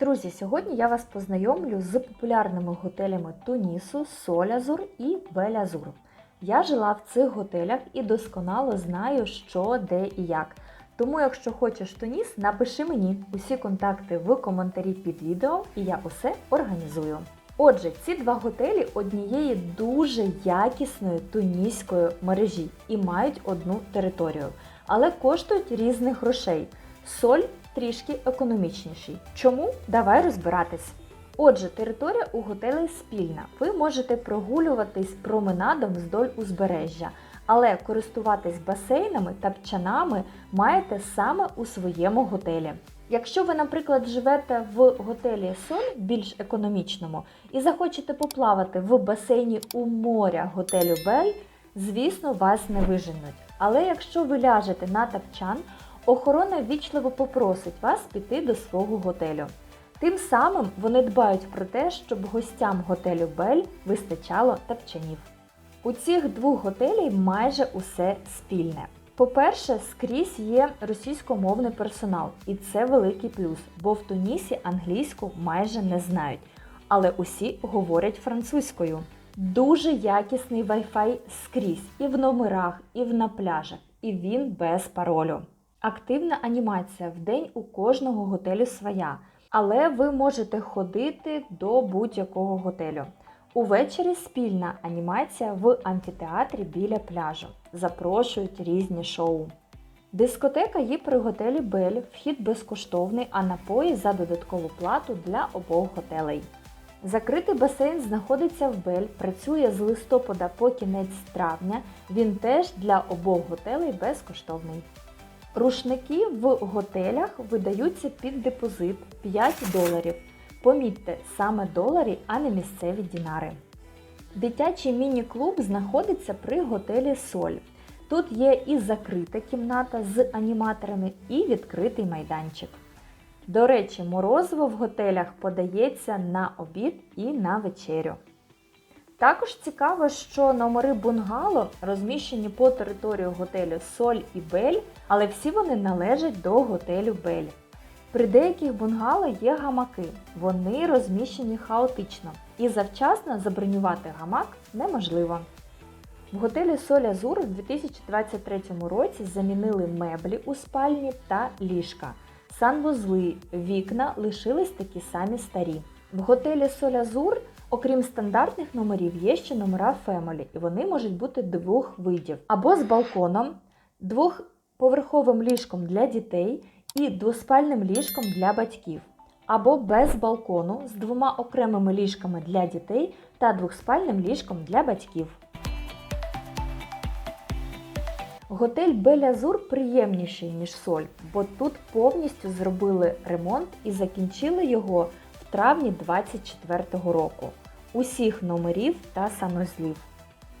Друзі, сьогодні я вас познайомлю з популярними готелями Тунісу, Солязур і Белязур. Я жила в цих готелях і досконало знаю, що, де і як. Тому, якщо хочеш Туніс, напиши мені усі контакти в коментарі під відео, і я усе організую. Отже, ці два готелі однієї дуже якісної туніської мережі і мають одну територію, але коштують різних грошей. Соль трішки економічніший. Чому? Давай розбиратись. Отже, територія у готелі спільна. Ви можете прогулюватись променадом вздоль узбережжя, але користуватись басейнами та пчанами маєте саме у своєму готелі. Якщо ви, наприклад, живете в готелі Соль більш економічному і захочете поплавати в басейні у моря готелю Бель, звісно, вас не виженуть. Але якщо ви ляжете на тапчан, охорона вічливо попросить вас піти до свого готелю. Тим самим вони дбають про те, щоб гостям готелю Бель вистачало тапчанів. У цих двох готелів майже усе спільне. По-перше, скрізь є російськомовний персонал, і це великий плюс, бо в Тунісі англійську майже не знають, але усі говорять французькою. Дуже якісний Wi-Fi скрізь і в номерах, і на пляжах, і він без паролю. Активна анімація в день у кожного готелю своя, але ви можете ходити до будь-якого готелю. Увечері спільна анімація в амфітеатрі біля пляжу. Запрошують різні шоу. Дискотека є при готелі Бель, вхід безкоштовний, а напої за додаткову плату для обох готелей. Закритий басейн знаходиться в Бель, працює з листопада по кінець травня. Він теж для обох готелей безкоштовний. Рушники в готелях видаються під депозит 5 доларів. Помітьте, саме доларі, а не місцеві дінари. Дитячий міні-клуб знаходиться при готелі Соль. Тут є і закрита кімната з аніматорами, і відкритий майданчик. До речі, морозиво в готелях подається на обід і на вечерю. Також цікаво, що номери бунгало розміщені по території готелю Соль і Бель, але всі вони належать до готелю Бель. При деяких бунгало є гамаки, вони розміщені хаотично і завчасно забронювати гамак неможливо. В готелі Соль Азур у 2023 році замінили меблі у спальні та ліжка. Санвузли, вікна лишились такі самі старі. В готелі Соль Азур, окрім стандартних номерів, є ще номера Family, і вони можуть бути двох видів: або з балконом, двохповерховим ліжком для дітей і двоспальним ліжком для батьків, або без балкону з двома окремими ліжками для дітей та двохспальним ліжком для батьків. Готель Белязур приємніший, ніж соль, бо тут повністю зробили ремонт і закінчили його травні 2024 року. Усіх номерів та санузлів.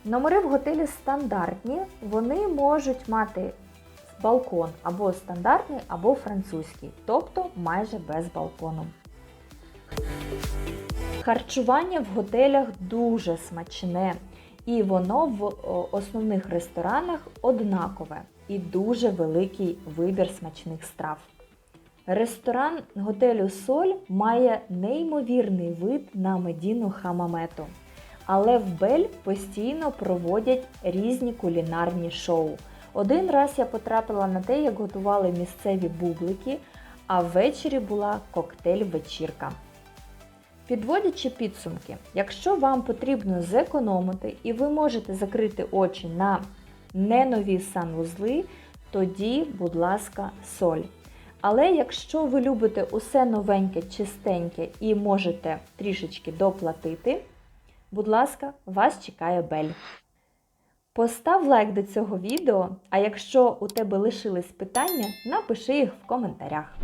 Номери в готелі стандартні, вони можуть мати балкон або стандартний, або французький, тобто майже без балкону. Харчування в готелях дуже смачне. І воно в основних ресторанах однакове і дуже великий вибір смачних страв. Ресторан готелю Соль має неймовірний вид на медіну хамамету. Але в Бель постійно проводять різні кулінарні шоу. Один раз я потрапила на те, як готували місцеві бублики, а ввечері була коктейль-вечірка. Підводячи підсумки, якщо вам потрібно зекономити і ви можете закрити очі на ненові санвузли, тоді, будь ласка, соль. Але якщо ви любите усе новеньке, чистеньке і можете трішечки доплатити, будь ласка, вас чекає бель. Постав лайк до цього відео, а якщо у тебе лишились питання, напиши їх в коментарях.